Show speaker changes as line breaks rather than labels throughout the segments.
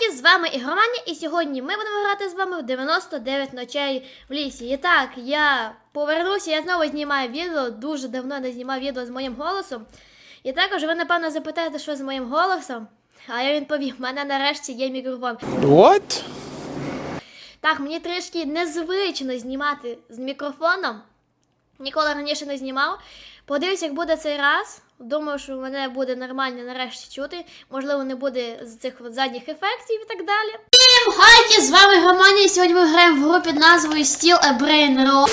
Хайки, з вами Ігроманя, і сьогодні ми будемо грати з вами в 99 ночей в лісі. І так, я повернуся, я знову знімаю відео, дуже давно не знімав відео з моїм голосом. І також ви, напевно, запитаєте, що з моїм голосом. А я відповім, в мене нарешті є мікрофон.
What?
Так, мені трішки незвично знімати з мікрофоном. Ніколи раніше не знімав. Подивлюсь, як буде цей раз. Думаю, що мене буде нормально нарешті чути. Можливо, не буде з цих от задніх ефектів і так далі. Всім хайки, з вами Громаня, і сьогодні ми граємо в групі під назвою Steel a Brain Roll.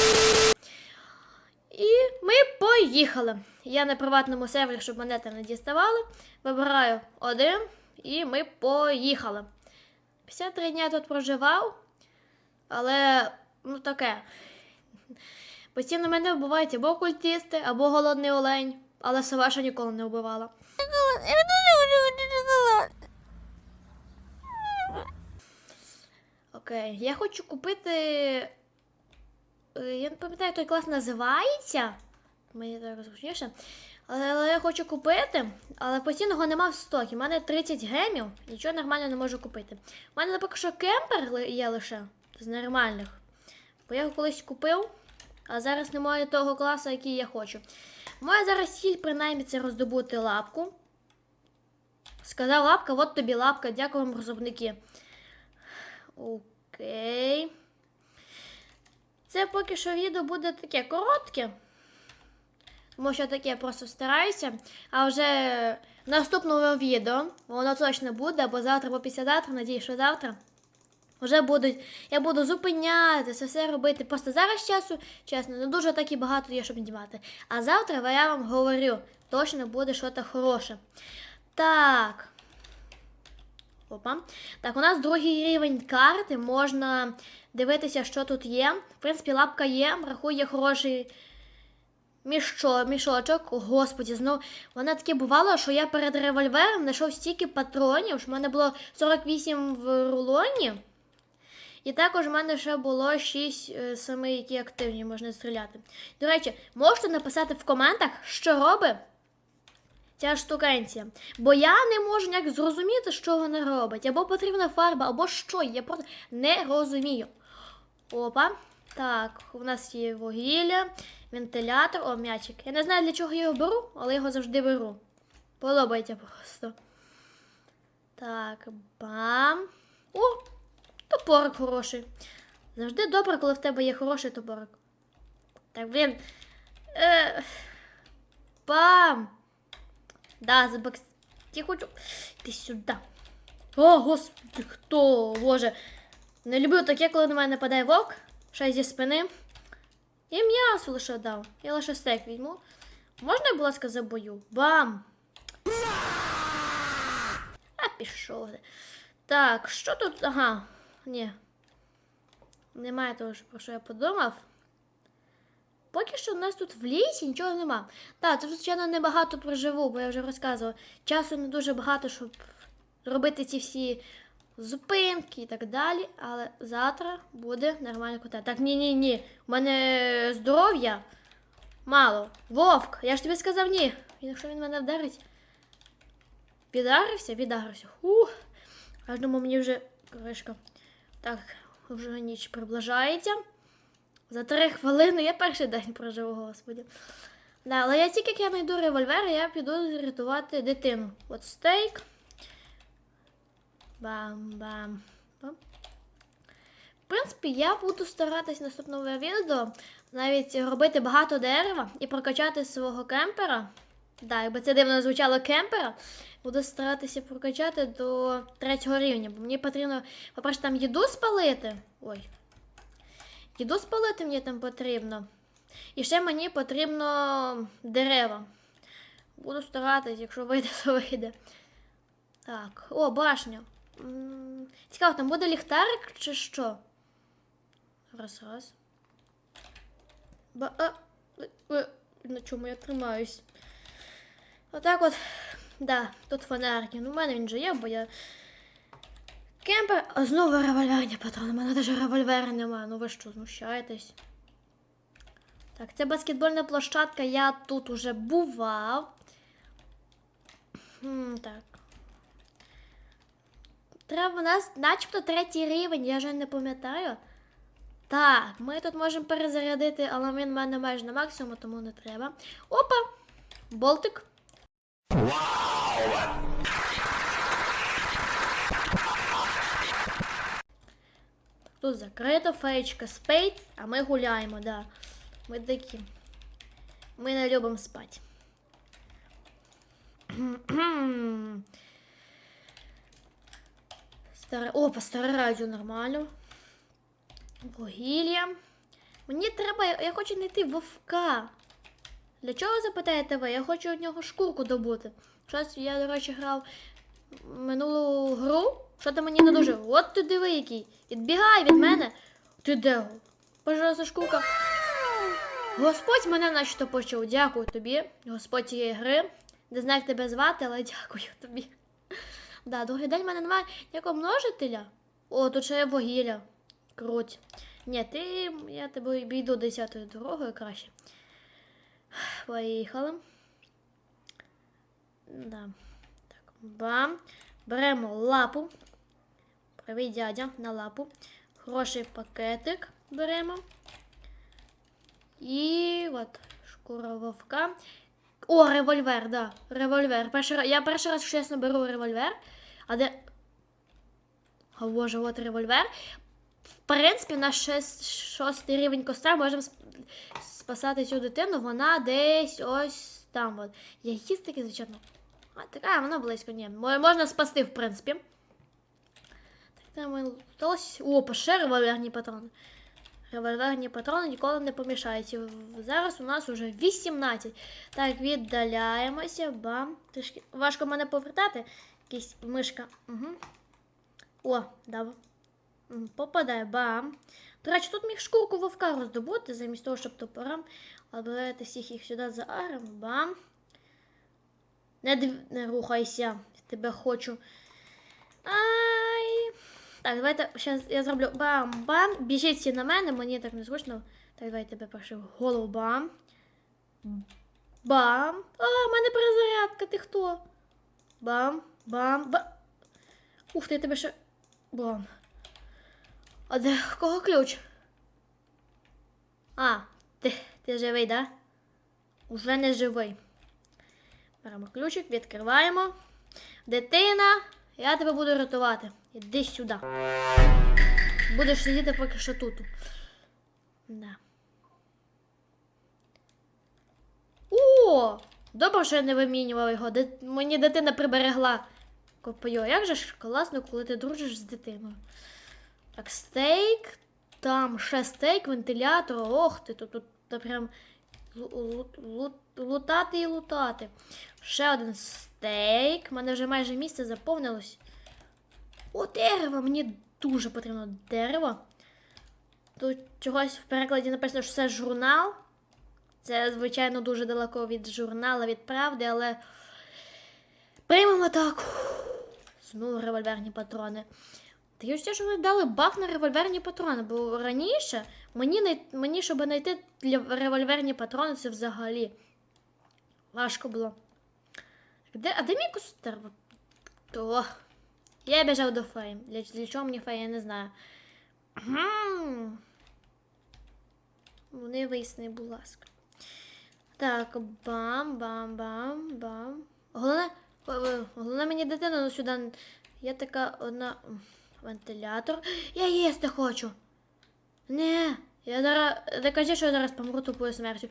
І ми поїхали. Я на приватному сервері, щоб мене там не діставали. Вибираю один, і ми поїхали. 53 дня тут проживав, але ну таке. Постійно мене вбивають або культисти, або голодний олень, але сова ще ніколи не вбивала. Окей, я хочу купити. е, Я не пам'ятаю, той клас називається. Мені так зручніше. Але, але я хочу купити, але постійно його нема в стокі. У мене 30 гемів, нічого нормально не можу купити. У мене поки що кемпер є лише з нормальних. Бо я його колись купив, а зараз немає того класу, який я хочу. Моя зараз ціль, принаймні, це роздобути лапку. Сказав лапка, от тобі лапка, дякую вам, розробники. Окей. Це поки що відео буде таке коротке. Тому що таке я просто стараюся. А вже в наступному відео воно точно буде, або завтра, або післязавтра, надію, що завтра. Вже будуть, я буду зупиняти, це все робити. Просто зараз часу, чесно, не дуже так і багато є, щоб знімати. А завтра я вам говорю, точно буде щось хороше. Так. Опа. Так, у нас другий рівень карти. Можна дивитися, що тут є. В принципі, лапка є, рахує хороший мішо, мішочок. Господі, знов. Вона таке бувало, що я перед револьвером знайшов стільки патронів, що в мене було 48 в рулоні. І також в мене ще було 6 е, саме, які активні можна стріляти. До речі, можете написати в коментах, що робить ця штукенція. Бо я не можу ніяк зрозуміти, що вона робить. Або потрібна фарба, або що. Я просто не розумію. Опа. Так, у нас є вугілля, вентилятор, о, м'ячик. Я не знаю, для чого я його беру, але його завжди беру. Подобається просто. Так, бам. О! Топорик хороший. Завжди добре, коли в тебе є хороший топорик. Так, блін. Е... Бам! Да, забокс. Я хочу. Ти сюди. О, господи, хто? Боже. Не люблю таке, коли на мене нападає вовк. Ще зі спини. І м'ясо лише дав. Я лише стейк візьму. Можна, будь ласка, забою? Бам! А пішов. Так, що тут? Ага. Ні. Немає того, про що я подумав. Поки що у нас тут в лісі нічого нема. Так, тут, звичайно, небагато проживу, бо я вже розказувала. Часу не дуже багато, щоб робити ці всі зупинки і так далі. Але завтра буде нормально кота. Так, ні, ні, ні. У мене здоров'я мало. Вовк, я ж тобі сказав ні. Якщо він мене вдарить. Віддарився, віддарився. Ух. Аж думаю, мені вже кришка. Так, вже ніч приближається. За три хвилини я перший день проживу, господі. Да, але я тільки як я знайду револьвер, я піду рятувати дитину. От стейк. Бам-бам. Бам. В принципі, я буду старатись наступного відео навіть робити багато дерева і прокачати свого кемпера. Да, якби це дивно звучало кемпера, буду старатися прокачати до третього рівня. Бо мені потрібно, по-перше, там їду спалити. Ой. Їду спалити мені там потрібно. І ще мені потрібно дерева. Буду старатись, якщо вийде, то вийде. Так, о, башня. Цікаво, там буде ліхтарик чи що? Раз, раз. Ба. А, е, е, на чому я тримаюсь? Отак от. Да, тут фонарики. Ну, в мене він же є, бо я. Кемпер. А знову револьверні патрони. У мене навіть револьвера немає. Ну ви що, знущаєтесь? Так, це баскетбольна площадка. Я тут уже бував. Хм, так. Треба у нас начебто третій рівень, я вже не пам'ятаю. Так, ми тут можемо перезарядити, але він в мене майже на максимум, тому не треба. Опа! Болтик. Тут закрито, феєчка спить, а ми гуляємо, да. Ми такі. Ми не любимо спати. Старе... Опа, старе радіо нормально. Вугілля. Мені треба. Я хочу знайти вовка. Для чого запитаєте ви? Я хочу від нього шкурку добути. Щось я, до речі, грав минулу гру. Що ти мені не? От ти диви який. Відбігай від мене. Ти де? Пожалуйста, шкурка. Господь мене начебто почув. Дякую тобі, Господь цієї гри. Не знаю, як тебе звати, але дякую тобі. Да, другий день в мене немає ніякого множителя. О, тут ще є вугілля. Круть. Ні, ти. Я тебе обійду десятою дорогою краще. Поїхали. Да. Так, бам. Беремо лапу. Привіт, дядя, на лапу. Хороший пакетик беремо. І от шкура вовка. О, револьвер, да. Револьвер. Перший, я перший раз чесно беру револьвер. А де. О, боже, от револьвер. В принципі, на шест, шостий рівень костра можемо спасати цю дитину. Вона десь ось там. От. Я їсть таки, звичайно. А, така, вона близько, ні. Можна спасти, в принципі. Так, там ми луталось. О, ще револьверні патрони. Револьверні патрони ніколи не помішають. Зараз у нас уже 18. Так, віддаляємося. Бам. Трішки важко мене повертати. Якась мишка. Угу. О, дав. Попадає. Бам. До речі, тут міг шкурку вовка роздобути, замість того, щоб топором. Обирати всіх їх сюди за аром. Бам. Не, див... не рухайся. Тебе хочу. Ай. Так, давайте зараз я зроблю бам-бам. Біжіть всі на мене, мені так незручно. Так, давай тебе перше голову бам. Бам. А, в мене перезарядка, ти хто? Бам, бам, бам. Ух ти, я тебе ще. Бам. А де кого ключ? А, ти, ти живий, да? Уже не живий. Беремо ключик, відкриваємо. Дитина, я тебе буду рятувати. Іди сюди. Будеш сидіти поки що тут. Да. О! Добре, що я не вимінював його. Ди- Мені дитина приберегла копою. Як же ж класно, коли ти дружиш з дитиною. Так, стейк. Там ще стейк, вентилятор. Ох ти, тут, тут та прям лу- лу- лу- лутати і лутати. Ще один стейк. У мене вже майже місце заповнилось. О, дерево! Мені дуже потрібно дерево. Тут чогось в перекладі написано, що це журнал. Це, звичайно, дуже далеко від журнала, від правди, але приймемо так. Знову револьверні патрони. Та я що вони дали баф на револьверні патрони, бо раніше мені, мені щоб знайти револьверні патрони, це взагалі важко було. Де... А де мій кустер? То. Я біжав до феї. Для, для чого мені фея, я не знаю. Вони виясни, будь ласка. Так, бам, бам, бам, бам. Головне, головне мені дитину ну, сюди. Я така одна вентилятор. Я їсти хочу. Не, я зараз. Не кажи, що я зараз помру тупою смертю.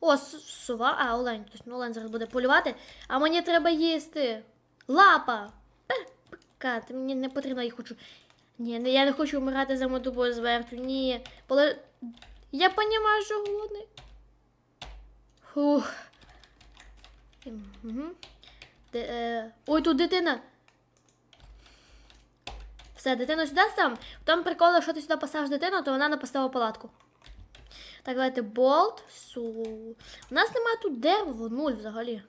О, с- сова, а, олень. Точно, олень зараз буде полювати. А мені треба їсти. Лапа. Пика, ти мені не потрібно, я хочу. Ні, я не хочу вмирати за мотовою смертю. Ні. Поле... Я понімаю, що голодний. Фух. Угу. Де, е... Ой, тут дитина. Все, дитину сюди став. В тому прикол, якщо ти сюди поставиш дитину, то вона не поставила палатку. Так, давайте болт. Су. У нас немає тут дерева, нуль взагалі.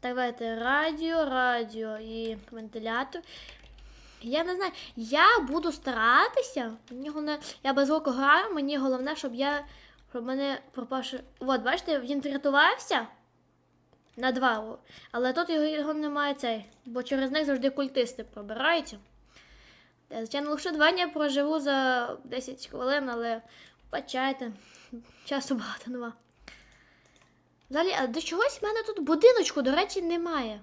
Так, давайте радіо, радіо і вентилятор. Я не знаю, я буду старатися. Мені головне, я без звуку граю, мені головне, щоб я. Щоб мене пропавши. От, бачите, він врятувався. На два. Але тут його, його немає цей, бо через них завжди культисти пробираються. Я, звичайно, лише два дні проживу за 10 хвилин, але бачайте, часу багато нема. Далі, а до чогось в мене тут будиночку, до речі, немає.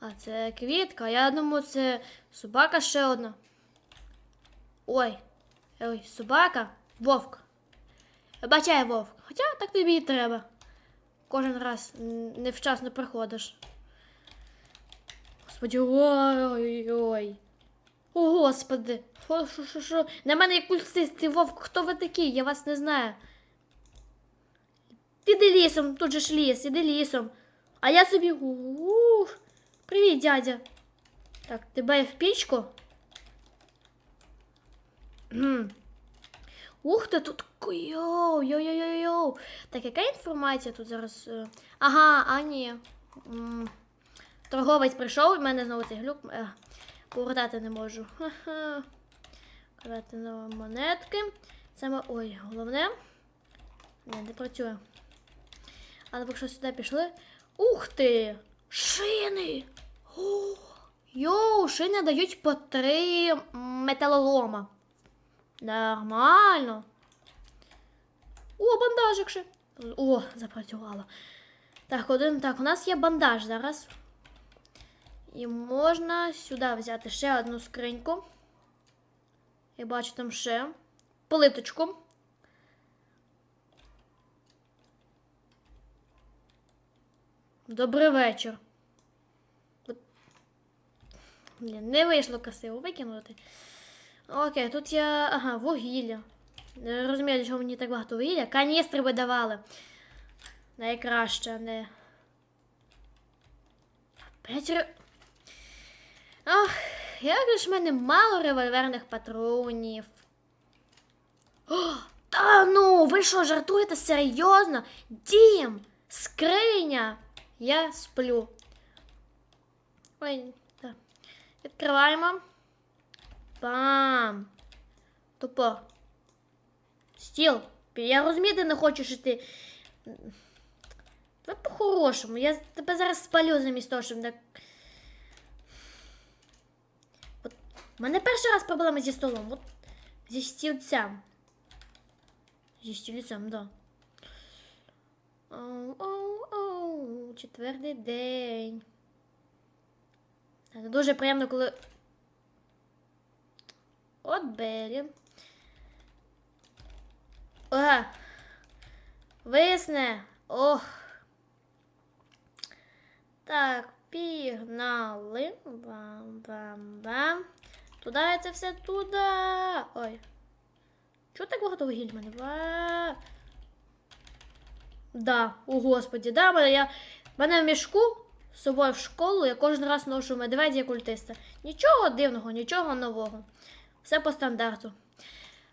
А це квітка. Я думаю, це собака ще одна. Ой. Ой, собака. Вовк. Бачай, вовк. Хоча так тобі і треба. Кожен раз невчасно приходиш. Господи, ой-ой-ой. О, господи. Що, що, що, що? На мене як вовк. Хто ви такі? Я вас не знаю. Іди лісом, тут же ж ліс, іди лісом. А я собі. Ух. Привіт, дядя. Так, тебе в пічку. Ух ти, тут. Йоу, йоу-йоу-йоу. Так, яка інформація тут зараз? е? Ага, а ні. Торговець прийшов, в мене знову цей глюк. Е, Повертати не можу. Ха-ха. Нові монетки. Саме. Ой, головне. Ні, не працює. Але поки що сюди пішли. Ух ти! Шини! О, йоу, шини дають по три металолома. Нормально. О, бандажик ще. О, запрацювало. Так, один. Так, у нас є бандаж зараз. І можна сюди взяти ще одну скриньку. Я бачу там ще плиточку. Добрий вечір. Блін, не вийшло красиво викинути. Окей, тут я. Ага, вугілля. Не розумію, чого мені так багато вугілля. Каністри би давали. Найкраще, не. П'ять. Ах, як ж в мене мало револьверних патронів. О, та ну, ви що, жартуєте серйозно? Дім, скриня. Я сплю. Ой, так. Відкриваємо. Бам! Тупо. Стіл. Я розумію, ти не хочеш іти. Давай по-хорошому. Я тебе зараз спалю замість того, щоб так. От. У мене перший раз проблема зі столом. От. Зі стільцем. Зі стільцем, да. Четвертий день. Це дуже приємно, коли. От Белі. Ага. Висне. Ох. Так, пігнали. Бам-бам-бам. Туди це все туди. Ой. Чого так багато вугіль в мене? Ва. Да, о господі, да, мене я. мене в мішку з собою в школу я кожен раз ношу медведя культиста. Нічого дивного, нічого нового. Все по стандарту.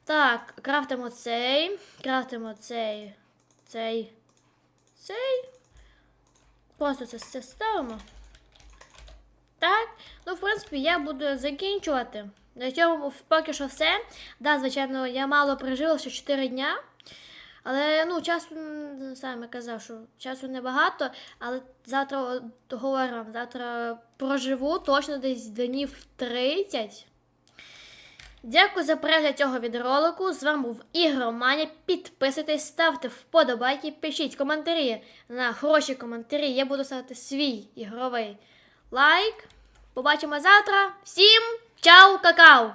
Так, крафтимо цей, крафтимо цей, цей, цей. Просто це все ставимо. Так, ну, в принципі, я буду закінчувати. На цьому поки що все. Да, звичайно, я мало прожила, ще 4 дня. Але ну, часу, саме казав, що часу небагато, але завтра говорю вам, завтра проживу точно десь днів 30. Дякую за перегляд цього відеоролику. З вами був Ігроманя. Підписуйтесь, ставте вподобайки, пишіть коментарі на хороші коментарі. Я буду ставити свій ігровий лайк. Побачимо завтра. Всім чао, какао!